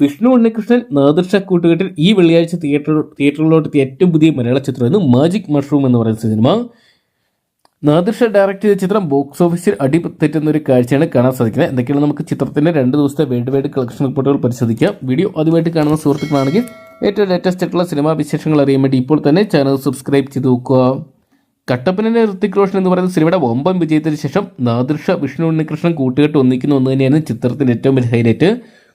വിഷ്ണു ഉണ്ണികൃഷ്ണൻ നാദൃഷ കൂട്ടുകെട്ടിൽ ഈ വെള്ളിയാഴ്ച തിയേറ്റർ തിയേറ്ററിലോട്ട് ഏറ്റവും പുതിയ മലയാള ചിത്രമായിരുന്നു മാജിക് മഷ്റൂം എന്ന് പറയുന്ന സിനിമ നാദിർഷ ഡയറക്റ്റ് ചെയ്ത ചിത്രം ബോക്സ് ഓഫീസിൽ അടി തെറ്റുന്ന ഒരു കാഴ്ചയാണ് കാണാൻ സാധിക്കുന്നത്. എന്തൊക്കെയാണ് നമുക്ക് ചിത്രത്തിന്റെ രണ്ട് ദിവസത്തെ വേൾഡ് വൈഡ് കളക്ഷൻ റിപ്പോർട്ടുകൾ പരിശോധിക്കാം. വീഡിയോ ആദ്യമായിട്ട് കാണുന്ന സുഹൃത്തുക്കളാണെങ്കിൽ ഏറ്റവും ലേറ്റസ്റ്റ് ആയിട്ടുള്ള സിനിമാ വിശേഷങ്ങൾ അറിയാൻ വേണ്ടി ഇപ്പോൾ തന്നെ ചാനൽ സബ്സ്ക്രൈബ് ചെയ്ത് നോക്കുക. കട്ടപ്പനെ ഋത്തിക് റോഷൻ എന്ന് പറയുന്ന സിനിമയുടെ ഒമ്പൻ വിജയത്തിന് ശേഷം നാദൃഷ വിഷ്ണു ഉണ്ണികൃഷ്ണൻ കൂട്ടുകെട്ട് ഒന്നിക്കുന്ന ഒന്ന് തന്നെയാണ് ചിത്രത്തിന്റെ ഏറ്റവും വലിയ ഹൈലൈറ്റ്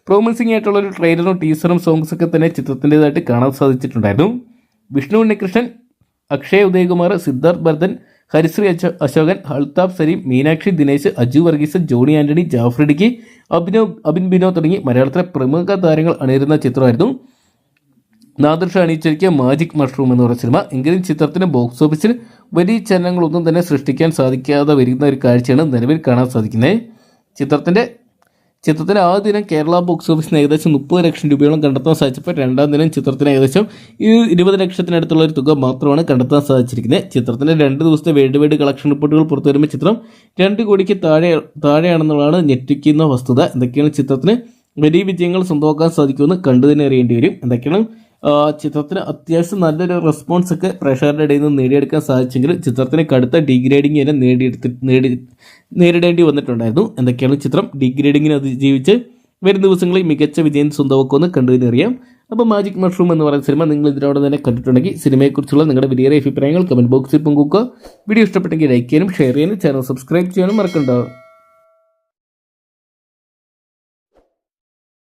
പ്രോമിസിംഗ് ആയിട്ടുള്ള ഒരു ട്രെയിലറും ടീസറും സോങ്സ് ഒക്കെ തന്നെ ചിത്രത്തിന്റെതായിട്ട് കാണാൻ സാധിച്ചിട്ടുണ്ടായിരുന്നു. വിഷ്ണു ഉണ്ണികൃഷ്ണൻ അക്ഷയ് ഉദയകുമാർ സിദ്ധാർത്ഥ് ഭരതൻ ഹരിശ്രീ അശോ- അശോകൻ അൽതാഫ് സലീം മീനാക്ഷി ദിനേശ് അജു വർഗീസ് ജോണി ആന്റണി ജാഫ്രിഡിക്ക് അഭിനവ് അബിൻ ബിനോ തുടങ്ങി മലയാളത്തിലെ പ്രമുഖ താരങ്ങൾ അണിയിരുന്ന ചിത്രമായിരുന്നു. നാദൃഷ അണിയിച്ചൊരുക്കിയ മാജിക് മഷ്റൂം എന്ന് പറഞ്ഞ സിനിമ എങ്കിലും ചിത്രത്തിന് ബോക്സ് ഓഫീസിൽ വലിയ ചലനങ്ങളൊന്നും തന്നെ സൃഷ്ടിക്കാൻ സാധിക്കാതെ വരുന്ന ഒരു കാഴ്ചയാണ് നിലവിൽ കാണാൻ സാധിക്കുന്നത്. ചിത്രത്തിന്റെ ചിത്രത്തിന്റെ ആദ്യ ദിനം കേരള ബോക്സ് ഓഫീസിന് ഏകദേശം മുപ്പത് ലക്ഷം രൂപയോളം കണ്ടെത്താൻ സാധിച്ചപ്പോൾ രണ്ടാം ദിനം ചിത്രത്തിന് ഏകദേശം ഇരുപത് ലക്ഷത്തിനടുത്തുള്ള ഒരു തുക മാത്രമാണ് കണ്ടെത്താൻ സാധിച്ചിരിക്കുന്നത്. ചിത്രത്തിന്റെ രണ്ട് ദിവസത്തെ വേൾഡ് വൈഡ് കളക്ഷൻ റിപ്പോർട്ടുകൾ പുറത്തു വരുമ്പോൾ ചിത്രം രണ്ട് കോടിക്ക് താഴെ താഴെയാണെന്നുള്ളതാണ് ഞെട്ടിക്കുന്ന വസ്തുത. എന്തൊക്കെയാണ് ചിത്രത്തിന് വലിയ വിജയങ്ങൾ സ്വന്തമാക്കാൻ സാധിക്കുമെന്ന് കണ്ടു തന്നെ അറിയേണ്ടി വരും. എന്തൊക്കെയാണ് ചിത്രത്തിന് അത്യാവശ്യം നല്ലൊരു റെസ്പോൺസ് ഒക്കെ പ്രേക്ഷകരുടെ ഇടയിൽ നിന്ന് നേടിയെടുക്കാൻ സാധിച്ചെങ്കിൽ ചിത്രത്തിന് കടുത്ത ഡിഗ്രേഡിംഗ് തന്നെ നേടിയെടുത്ത് നേടി നേരിടേണ്ടി വന്നിട്ടുണ്ടായിരുന്നു. എന്തൊക്കെയാണ് ചിത്രം? ഡിഗ്രേഡിങ്ങിനെ അതിജീവിച്ച് വരും ദിവസങ്ങളിൽ മികച്ച വിജയം സ്വന്തമാക്കുമെന്ന് അറിയാം അപ്പോൾ മാജിക് മഷ്റൂം എന്ന് പറയുന്ന സിനിമ നിങ്ങൾ ഇതിനോട് തന്നെ കണ്ടിട്ടുണ്ടെങ്കിൽ സിനിമയെക്കുറിച്ചുള്ള നിങ്ങളുടെ വലിയ അഭിപ്രായങ്ങൾ കമന്റ് ബോക്സിൽ പങ്കുവെക്കുക. വീഡിയോ ഇഷ്ടപ്പെട്ടെങ്കിൽ ലൈക്ക് ചെയ്യാനും ഷെയർ ചെയ്യാനും ചാനൽ സബ്സ്ക്രൈബ് ചെയ്യാനും മറക്കണ്ട.